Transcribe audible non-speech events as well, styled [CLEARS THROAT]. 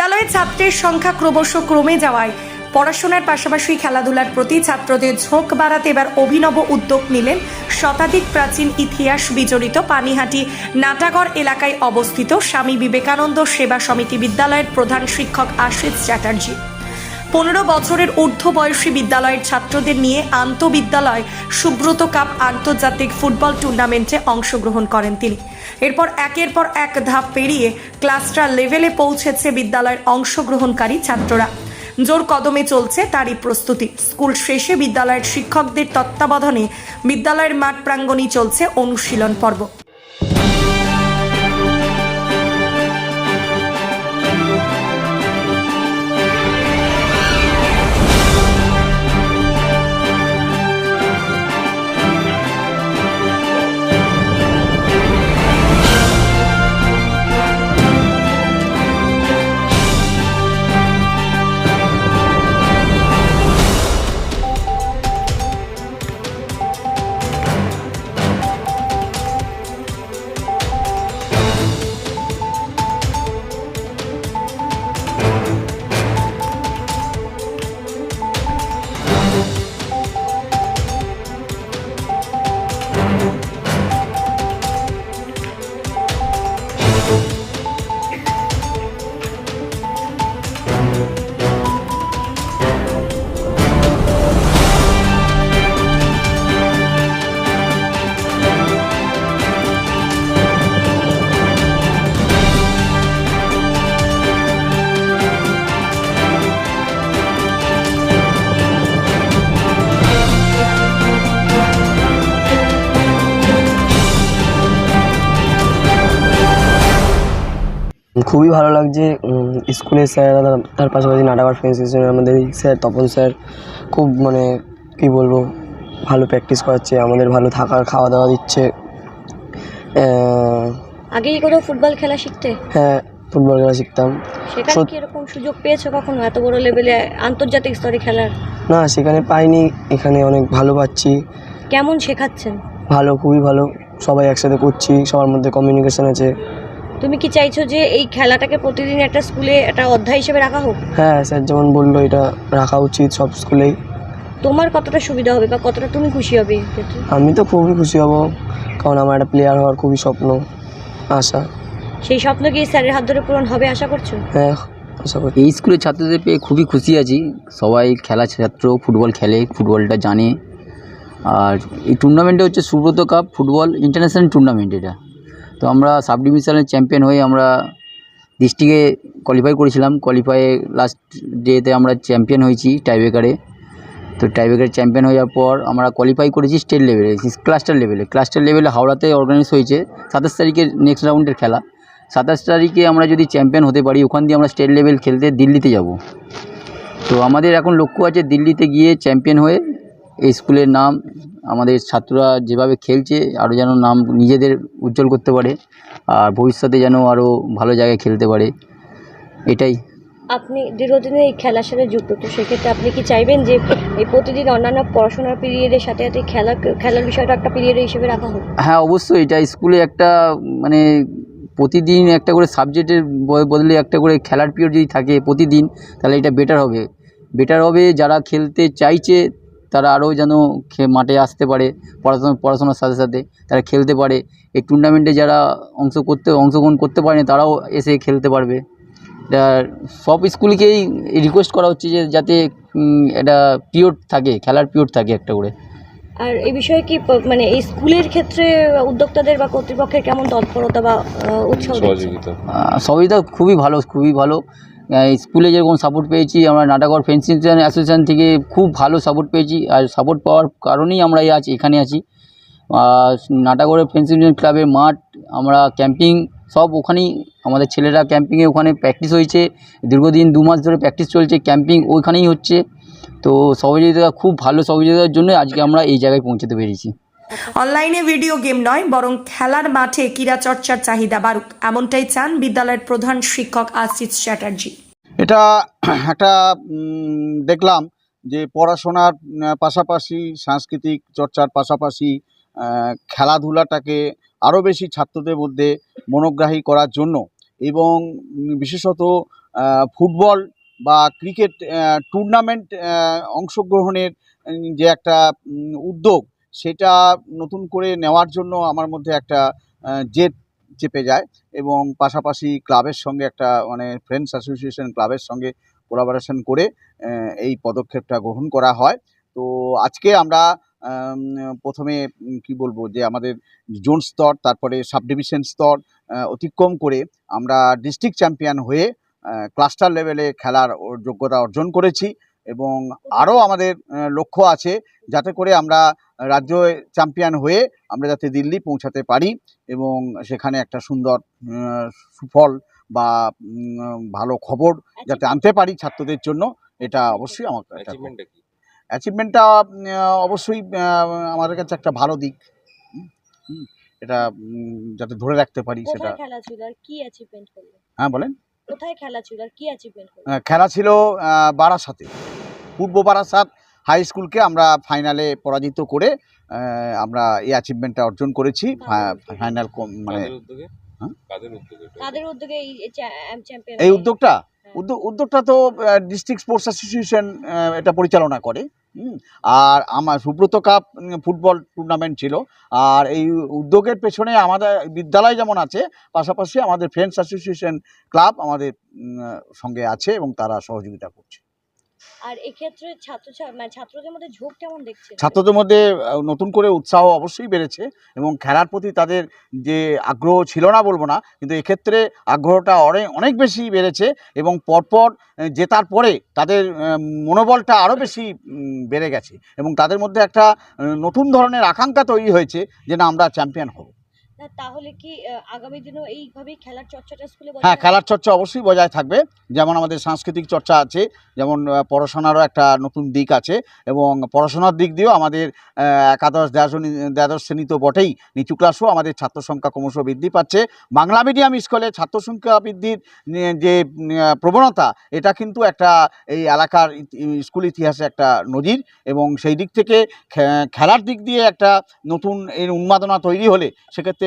বিদ্যালয়ে ছাত্রের সংখ্যা ক্রমশ ক্রমে যাওয়ায় পড়াশোনার পাশাপাশি খেলাধুলার প্রতি ছাত্রদের ঝোঁক বাড়াতে এবার অভিনব উদ্যোগ নিলেন শতাধিক প্রাচীন ইতিহাস বিজড়িত পানিহাটি নাটাগড় এলাকায় অবস্থিত স্বামী বিবেকানন্দ সেবা সমিতি বিদ্যালয়ের প্রধান শিক্ষক আশিস চ্যাটার্জি। পনেরো বছরের ঊর্ধ্ব বয়সী বিদ্যালয়ের ছাত্রদের নিয়ে আন্তঃবিদ্যালয় সুব্রত কাপ আন্তর্জাতিক ফুটবল টুর্নামেন্টে অংশগ্রহণ করেন তিনি। এরপর একের পর এক ধাপ পেরিয়ে ক্লাস্টার লেভেলে পৌঁছেছে বিদ্যালয়ের অংশগ্রহণকারী ছাত্ররা। জোর কদমে চলছে তারই প্রস্তুতি। স্কুল শেষে বিদ্যালয়ের শিক্ষকদের তত্ত্বাবধানে বিদ্যালয়ের মাঠ প্রাঙ্গণেই চলছে অনুশীলন পর্ব। খুবই ভালো লাগছে। স্কুলের স্যার তার পাশাপাশি নাটাবার ফ্রেন্ডস আমাদের স্যার তপন স্যার খুব মানে কি বলব ভালো প্র্যাকটিস করাচ্ছে আমাদের ভালো থাকার খাওয়া দাওয়া দিচ্ছে আগে কি কোথাও ফুটবল খেলা শিখতে? হ্যাঁ ফুটবল খেলা শিখতাম। সেখানে কি এরকম সুযোগ পেয়েছ কখনো এত বড় লেভেলে আন্তর্জাতিক স্তরে খেলার? না সেখানে পাইনি এখানে অনেক ভালো পাচ্ছি। কেমন শেখাচ্ছেন? ভালো খুবই ভালো সবাই একসাথে করছি সবার মধ্যে কমিউনিকেশন আছে। তুমি কি চাইছো যে এই খেলাটাকে প্রতিদিন একটা স্কুলে একটা অধ্যায় হিসেবে রাখা হোক? হ্যাঁ স্যার যেমন বলল এটা রাখা উচিত সব স্কুলেই। তোমার কতটা সুবিধা হবে বা কতটা তুমি খুশি হবে? আমি তো খুবই খুশি হব কারণ আমার একটা প্লেয়ার হওয়ার খুবই স্বপ্ন আশা। সেই স্বপ্ন কি স্যারের হাত ধরে পূরণ হবে আশা করছ? হ্যাঁ আশা করি। এই স্কুলের ছাত্রদের পেয়ে খুবই খুশি আছি। সবাই খেলা ছাত্র ফুটবল খেলে ফুটবলটা জানে। আর এই টুর্নামেন্টে হচ্ছে Subroto cup football international tournament এটা। তো আমরা সাব ডিভিশনের চ্যাম্পিয়ন হয়ে আমরা ডিস্ট্রিক্টে কোয়ালিফাই করেছিলাম। কোয়ালিফাই লাস্ট ডেতে আমরা চ্যাম্পিয়ন হয়েছি টাইব্রেকারে তো টাইব্রেকারে চ্যাম্পিয়ন হয়ে যাওয়ার পর আমরা কোয়ালিফাই করেছি স্টেট লেভেলে ক্লাস্টার লেভেলে ক্লাস্টার লেভেলে হাওড়াতে অর্গানাইজ হয়েছে। সাতাশ তারিখের নেক্সট রাউন্ডের খেলা। সাতাশ তারিখে আমরা যদি চ্যাম্পিয়ন হতে পারি, ওখান দিয়ে আমরা স্টেট লেভেল খেলতে দিল্লিতে যাব। তো আমাদের এখন লক্ষ্য আছে দিল্লিতে গিয়ে চ্যাম্পিয়ন হয়ে এই স্কুলের নাম আমাদের ছাত্ররা যেভাবে খেলছে আরও যেন নাম নিজেদের উজ্জ্বল করতে পারে আর ভবিষ্যতে যেন আরও ভালো জায়গায় খেলতে পারে। এটাই। আপনি দীর্ঘদিনে এই খেলার সাথে যুক্ত তো সেক্ষেত্রে আপনি কি চাইবেন যে এই প্রতিদিন অন্যান্য পড়াশোনার পিরিয়ডের সাথে সাথে খেলা খেলার বিষয়টা একটা পিরিয়ড হিসেবে রাখা হোক? হ্যাঁ অবশ্যই। এটা স্কুলে একটা মানে প্রতিদিন একটা করে সাবজেক্টের বদলে একটা করে খেলার পিরিয়ড যদি থাকে প্রতিদিন তাহলে এটা বেটার হবে। বেটার হবে যারা খেলতে চাইছে তারা আরও যেন খে- মাঠে আসতে পারে পড়াশোনা পড়াশোনার সাথে সাথে তারা খেলতে পারে। এই টুর্নামেন্টে যারা অংশ করতে অংশগ্রহণ করতে পারেনি তারাও এসে খেলতে পারবে। এটা সব স্কুলকেই রিকোয়েস্ট করা হচ্ছে যে যাতে এটা পিরিয়ড থাকে খেলার পিরিয়ড থাকে একটা করে। আর এই বিষয়ে কি মানে এই স্কুলের ক্ষেত্রে উদ্যোক্তাদের বা কর্তৃপক্ষের কেমন তৎপরতা বা উৎসাহ সহযোগিতা। সহযোগিতা খুবই ভালো খুবই ভালো। স্কুলে যেরকম সাপোর্ট পেয়েছি, আমরা নাটাগড় ফেন্সিং অ্যাসোসিয়েশন থেকে খুব ভালো সাপোর্ট পেয়েছি। আর সাপোর্ট পাওয়ার কারণেই আমরা এই আছি এখানে আছি। নাটাগড়ের ফেন্সিং ক্লাবের মাঠ, আমরা ক্যাম্পিং সব ওখানেই, আমাদের ছেলেরা ক্যাম্পিংয়ে ওখানে প্র্যাকটিস হয়েছে। দীর্ঘদিন দু মাস ধরে প্র্যাকটিস চলছে ক্যাম্পিং ওইখানেই হচ্ছে। তো সহযোগিতা, খুব ভালো সহযোগিতার জন্য আজকে আমরা এই জায়গায় পৌঁছাতে পেরেছি। অনলাইনে ভিডিও গেম নয়, বরং খেলার মাঠে ক্রীড়া চর্চার চাহিদা বাড়ুক। এমনটাই চান বিদ্যালয়ের প্রধান শিক্ষক আশিস চ্যাটার্জি। এটা [CLEARS THROAT] একটা দেখলাম যে পড়াশোনার পাশাপাশি সাংস্কৃতিক চর্চার পাশাপাশি খেলাধুলাটাকে আরও বেশি ছাত্রদের মধ্যে মনোগ্রাহী করার জন্য এবং বিশেষত ফুটবল বা ক্রিকেট টুর্নামেন্ট অংশগ্রহণের যে একটা উদ্যোগ সেটা নতুন করে নেওয়ার জন্য আমার মধ্যে একটা জেদ চেপে যায় এবং পাশাপাশি ক্লাবের সঙ্গে একটা মানে ফ্রেন্ডস অ্যাসোসিয়েশন ক্লাবের সঙ্গে কোলাবোরেশন করে এই পদক্ষেপটা গ্রহণ করা হয়। তো আজকে আমরা প্রথমে কি বলব যে আমাদের জোন স্তর, তারপরে সাব ডিভিশন স্তর অতিক্রম করে আমরা ডিস্ট্রিক্ট চ্যাম্পিয়ন হয়ে ক্লাস্টার লেভেলে খেলার যোগ্যতা অর্জন করেছি এবং আরও আমাদের লক্ষ্য আছে যাতে করে আমরা রাজ্য চ্যাম্পিয়ন হয়ে আমরা যাতে দিল্লি পৌঁছাতে পারি এবং সেখানে একটা সুন্দর সুফল বা ভালো খবর যাতে আনতে পারি ছাত্রদের জন্য এটা অবশ্যই আমার অ্যাচিভমেন্টটা অ্যাচিভমেন্টটা অবশ্যই আমাদের কাছে একটা ভালো দিক। এটা যাতে ধরে রাখতে পারি সেটা। কোথায় খেলা ছিল আর কি অ্যাচিভমেন্ট করলেন হ্যাঁ বলেন। কোথায় খেলা ছিল আর কি অ্যাচিভমেন্ট খেলা ছিল বারাসাতে। পূর্ব বারাসাত হাই স্কুলকে আমরা ফাইনালে পরাজিত করে আমরা এই অ্যাচিভমেন্টটা অর্জন করেছি। ফাইনাল মানে উদ্যোগে? হ্যাঁ? কাদের উদ্যোগে এটা? কাদের উদ্যোগে এই উদ্যোগটা? উদ্যোগ উদ্যোগটা তো ডিস্ট্রিক্ট স্পোর্টস অ্যাসোসিয়েশন এটা পরিচালনা করে। আর আমার সুব্রত কাপ ফুটবল টুর্নামেন্ট ছিল। আর এই উদ্যোগের পেছনে আমাদের বিদ্যালয় যেমন আছে পাশাপাশি আমাদের ফ্রেন্ডস অ্যাসোসিয়েশন ক্লাব আমাদের সঙ্গে আছে এবং তারা সহযোগিতা করছে। আর এক্ষেত্রে ছাত্র মানে ছাত্রদের মধ্যে ঝোঁক কেমন দেখছেন? ছাত্রদের মধ্যে নতুন করে উৎসাহ অবশ্যই বেড়েছে এবং খেলার প্রতি তাদের যে আগ্রহ ছিল না বলব না, কিন্তু এক্ষেত্রে আগ্রহটা অনেক অনেক বেশি বেড়েছে এবং পরপর জেতার পরে তাদের মনোবলটা আরও বেশি বেড়ে গেছে এবং তাদের মধ্যে একটা নতুন ধরনের আকাঙ্ক্ষা তৈরি হয়েছে যে না, আমরা চ্যাম্পিয়ন হব। তাহলে কি আগামী দিনেও এইভাবেই খেলার চর্চাটা স্কুলে হ্যাঁ খেলার চর্চা অবশ্যই বজায় থাকবে। যেমন আমাদের সাংস্কৃতিক চর্চা আছে যেমন পড়াশোনারও একটা নতুন দিক আছে এবং পড়াশোনার দিক দিয়েও আমাদের একাদশ দ্বাদশ দ্বাদশ শ্রেণি তো বটেই। নিচু ক্লাসও আমাদের ছাত্র সংখ্যা ক্রমশ বৃদ্ধি পাচ্ছে। বাংলা মিডিয়াম স্কুলে ছাত্র সংখ্যা বৃদ্ধির যে প্রবণতা এটা কিন্তু একটা এই এলাকার স্কুল ইতিহাসে একটা নজির এবং সেই দিক থেকে খেলার দিক দিয়ে একটা নতুন এর উন্মাদনা তৈরি হলে সেক্ষেত্রে